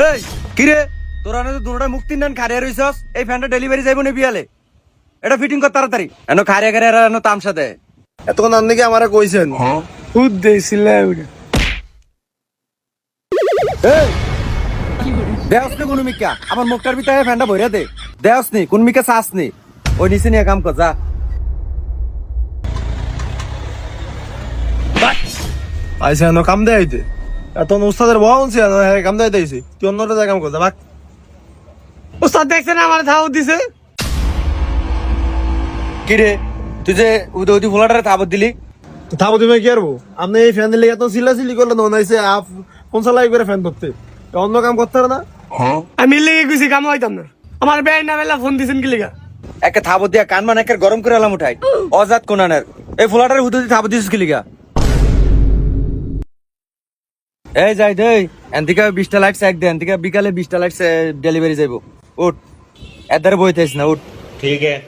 এই কিরে তোরা না তো দুটোটা মুক্তির নেন খারিয়া রইছস এই ফ্যানটা ডেলিভারি যাইব না বিয়ালে। এটা ফিটিং কর তাড়াতাড়ি। এন খারিয়া খারিয়া এনো তামসা দেয় এতক্ষণ আপনি কি আমারে কইছেন খুদ দিয়েছিলে ওটা এই দেওস কোন মিকা আমার মুখটার ভিতরে ফ্যানটা ভরে দে। দেওস নি কোন মিকা নি। ওই নিচে নিয়ে কাম কর যা। আইসা এনো কাম দেয় আইতে। এত উস্তাদের বহা উনছি হ্যাঁ কাম দেয় দিয়েছি। তুই অন্যটা জায়গা কাম করতে বাক ওস্তাদ দেখছেন আমার ধাও দিছে? কিরে তুই যে উদি ফোলাটারে তাবত দিলি? থাবো তুমি কি আরবো আপনি এই ফ্যান দিলে এত সিলাসিলি করলেন মনে হয়েছে আপ পঞ্চাশ লাখ করে ফ্যান ধরতে। এ অন্য কাম করতে না? আমি লেগে গেছি কাম হইতাম না। আমার না বেলা ফোন দিছেন কি লিগা? একে থাবত দিয়া কান মান একের গরম করে এলাম উঠাই। অজাত কোনানের। এই ফোলাটারে উদে থাবত দিছিস কি লিগা? এই যাই দেই এনথিকা বিশটা লাগছে এক দে এনথিকা বিকালে বিশটা লাইট ডেলিভারি যাইব। উঠ এদারে বই থাইস না উঠ। ঠিক আছে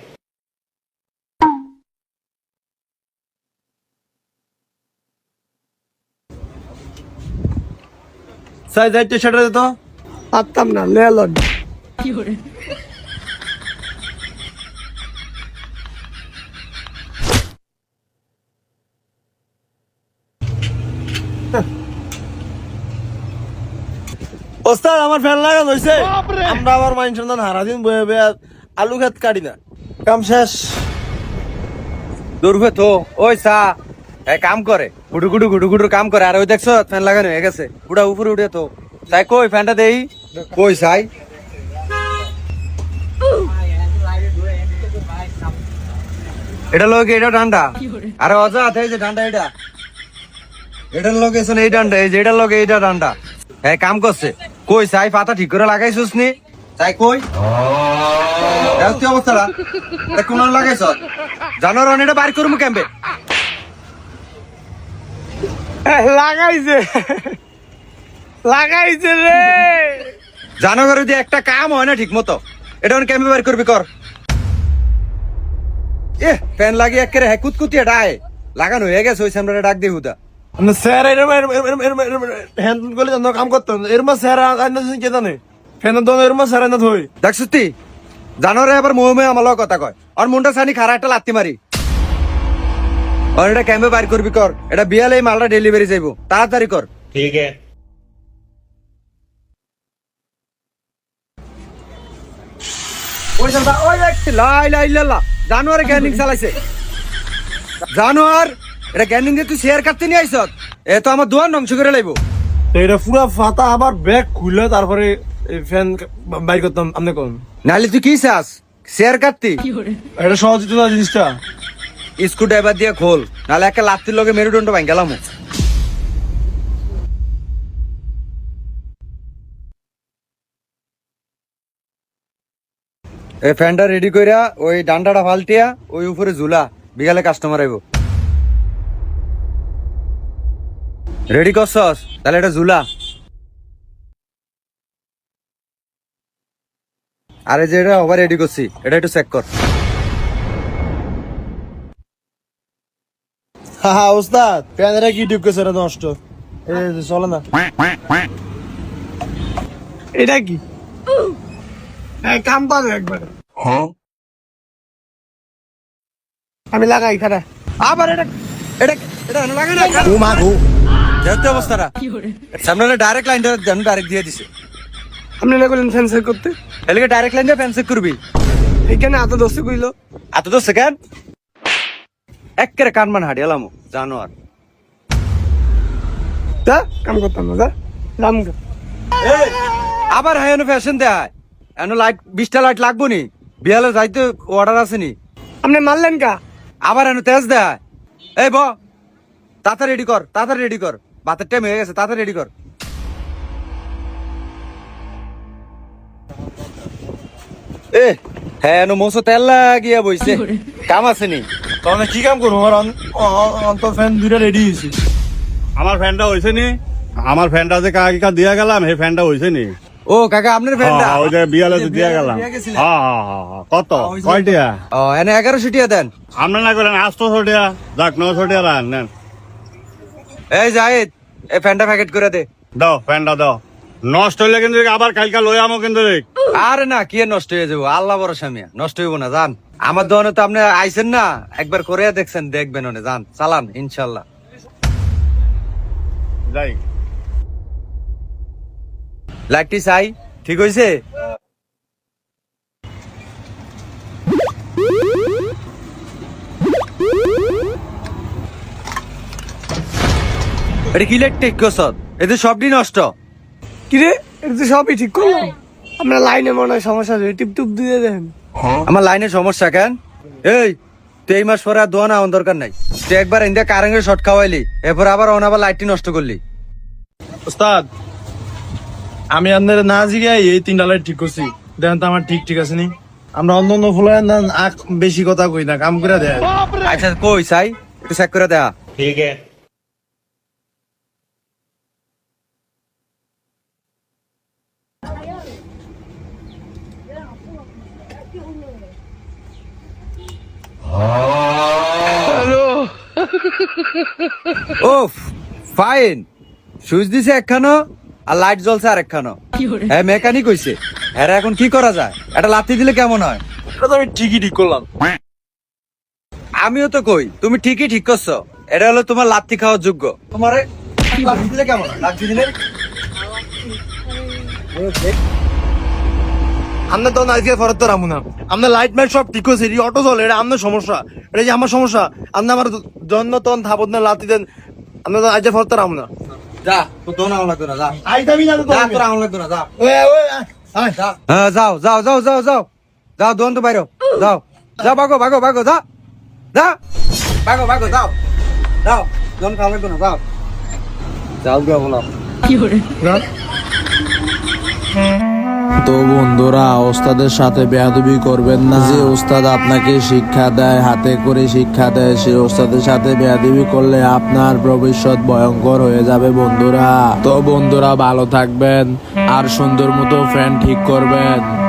সাইজ যাই টি শার্ট তো। পারতাম না লেলন কি করে? Huh. ওস্তাদ আমার ফ্যান লাগানো হয়েছে আমরা আবার মাইন সন্ধান হারা দিন বয়ে বয়ে আলু খেত কাটি না। কাম শেষ। দূরবে তো ওই সা এ কাম করে। গুডু গুডু গুডু গুডু কাম করে। আর ওই দেখছ ফ্যান লাগানো হয়ে গেছে। উড়া উপরে উঠে তো। সাই কই ফ্যানটা দেই? কই সাই এটা লোক এটা ডান্ডা। আরে অজা এই যে ডান্ডা এটা। এটার লোক এই ডান্ডা এই যে এটার লোক এইটা ডান্ডা। হ্যাঁ কাম করছে। কই সাই পাতা ঠিক করে লাগাইছিস নি? সাই কই? তুই অবস্থাটা কোন লাগাইছ? জানোয়ার এটা বাইর করব ক্যাম্পে লাগাইছে। লাগাইছে রে। জানোয়ার যদি একটা কাম হয় না ঠিক মতো এটা ক্যাম্পে বাইর করবি কর। এ ফ্যান লাগিয়ে একেরে হ্যাঁ কুতকুতিয়ে ডায় লাগানো হয়ে গেছে ওই সামনে ডাক দিয়ে হুদা। স্যার এরম জানো রে আমার কথা কয়। আর মুন্ডা সানি খারা একটা লাতি মারি। আর এটা ক্যাম্পে বাইর করবি কর? এটা বিয়ালে মালটা ডেলিভারি যাইব তাড়াতাড়ি কর। ঠিক আছে। ওই দাদা লাই লাই লালা জানোয়ার গ্যানিং চালাইছে। এটা গ্যানিং দিয়ে তুই শেয়ার কাটতে নিয়ে আইস এ তো আমার দোয়ার ধ্বংস করে লাইব। তো এটা পুরা ফাতা আবার ব্যাগ খুলে তারপরে ফ্যান বাইর করতাম আপনি কোন? নাহলে তুই কি চাস? শেয়ার কাটতি? এটা সহজ না জিনিসটা। স্ক্রু ড্রাইভার দিয়ে খোল নাহলে একটা লাত্তির লগে মেরুদণ্ড ভাঙ গেলাম। এই ফ্যানটা রেডি কইরা ওই ডান্ডাটা ফালটিয়া ওই উপরে ঝুলা বিকালে কাস্টমার আইব। রেডি করছস তাহলে এটা ঝুলা। আরে যে এটা ওভার রেডি করছি এটা একটু চেক কর। হা ওস্তাদ ফ্যানেরা কি সেটা নষ্ট। এই যে চলে না। এটা কি? কাম পাবে একবার। আমি লাগাই খারা আবার এটা এটা এটা এনে লাগে না? ও মা গো। যেহেতু অবস্থাটা। সামনে ডাইরেক্ট লাইনটা যেন ডাইরেক্ট দিয়ে দিছে। আপনি না করলেন ফ্যান্সার করতে। এদিকে ডাইরেক্ট লাইন দিয়ে ফ্যান্সিক করবি। এইখানে এত দোস্ত কইলো। এত তো সেকেন্ড একেরে কান? মান হাড়ি এলাম জানোয়ার। যা কাম করতাম না রাম। আবার হ্যাঁ ফ্যাশন দেয় এন লাইট বিশটা লাইট লাগবো নি? বিয়ালে যাইতে অর্ডার আছে নি? আপনি মারলেন কা আবার এন তেজ দেয় এই ব তাড়াতাড়ি রেডি কর তাড়াতাড়ি রেডি কর। বাতের টাইম হয়ে গেছে তাড়াতাড়ি রেডি কর। এ হ্যাঁ মোসো তেল লাগিয়া বইছে। কাম আছে নি? তাহলে কি কাম করব? আমার অন- অন্তর ফ্যান দুইটা রেডি হয়েছে। আমার ফ্যানটা হয়েছে নি? আমার ফ্যানটা যে কাকা দিয়া গেলাম সেই ফ্যানটা হয়েছে নি? ও কাকা আপনার ফ্রেন্ডটা হ্যাঁ, ওই যে বিয়ালে যে দিয়া গেলাম। দিয়া হ্যাঁ হ্যাঁ হ্যাঁ, হ্যাঁ। কত? কয়টিয়া ও এনে এগারোশো টিয়া দেন। আপনি না করেন আটশো ছোটিয়া যাক নশো টিয়া রান নেন। এই জাহিদ এই ফ্যানটা প্যাকেট করে দে। দাও ফ্যানটা দাও। নষ্ট হইলে কিন্তু আবার কালকা লই আমো কিন্তু আরে না কি নষ্ট হয়ে যাব? আল্লাহ ভরসা মিয়া নষ্ট হইব না জান। আমার দোকানে তো আপনি আইছেন না একবার করে দেখছেন দেখবেন ওনে জান। চালান ইনশাল্লাহ যাই। লাইটটি চাই ঠিক হয়েছে এটা কি লাইট টেক করছত এতে সবটি নষ্ট। কিরে? এটা তো সবই ঠিক করলাম। আমরা লাইনে মনে হয় সমস্যা আছে। টিপ টুপ দিয়ে দেন। আমার লাইনের সমস্যা কেন? এই তুই এই মাস পরে আর দোয়া না আমার দরকার নাই। তুই একবার ইন্ডিয়া কারেন্টের শর্ট খাওয়াইলি এরপর আবার অন আবার লাইটটি নষ্ট করলি। ওস্তাদ আমি আপনার না জিগাই এই তিনটা লাইট ঠিক করছি। দেখেন তো আমার ঠিক ঠিক আছে নি? আমরা অন্য অন্য ফুলে বেশি কথা কই না কাম করে দেয় আচ্ছা কই চাই? একটু চেক করে দেখা ওফ ফাইন সুইচ দিছে একখানো আর লাইট জ্বলছে আর একখানো হ্যাঁ মেকানিক হইছে। হ্যাঁ এখন কি করা যায়? এটা লাথি দিলে কেমন হয়? এটা তো আমি ঠিকই ঠিক করলাম। আমিও তো কই তুমি ঠিকই ঠিক করছ। এটা হলো তোমার লাত্তি খাওয়ার যোগ্য। তোমারে লাথি দিলে কেমন? লাথি দিলে? আমরা তো আজকে ফরত তো রামু না। আমরা লাইট মাইট সব ঠিক হয়েছে এটি অটো চলে এটা আপনার সমস্যা। এটা যে আমার সমস্যা আপনি আমার জন্য তখন থাপত না লাতি দেন আমরা তো আজকে ফরত রামু না। যা তো দোন আউন লাগতো না যা। আইতামি না তো যা তোর লাগতো না যা। ওই ওই হ্যাঁ যাও যাও যাও যাও যাও। যাও দোন তো বাইরো। যাও। যাও ভাগো ভাগো ভাগো যা। যা। ভাগো ভাগো যাও। যাও দোন খাওয়া লাগতো না যাও। যাও গিয়ে বলো। তো বন্ধুরা, ওস্তাদের সাথে বেয়াদবি করবেন না। যে ওস্তাদ আপনাকে শিক্ষা দেয়, হাতে করে শিক্ষা দেয়, সে ওস্তাদের সাথে বেয়াদবি করলে আপনার ভবিষ্যৎ ভয়ঙ্কর হয়ে যাবে বন্ধুরা। তো বন্ধুরা, ভালো থাকবেন। আর সুন্দর মতো ফ্যান ঠিক করবেন।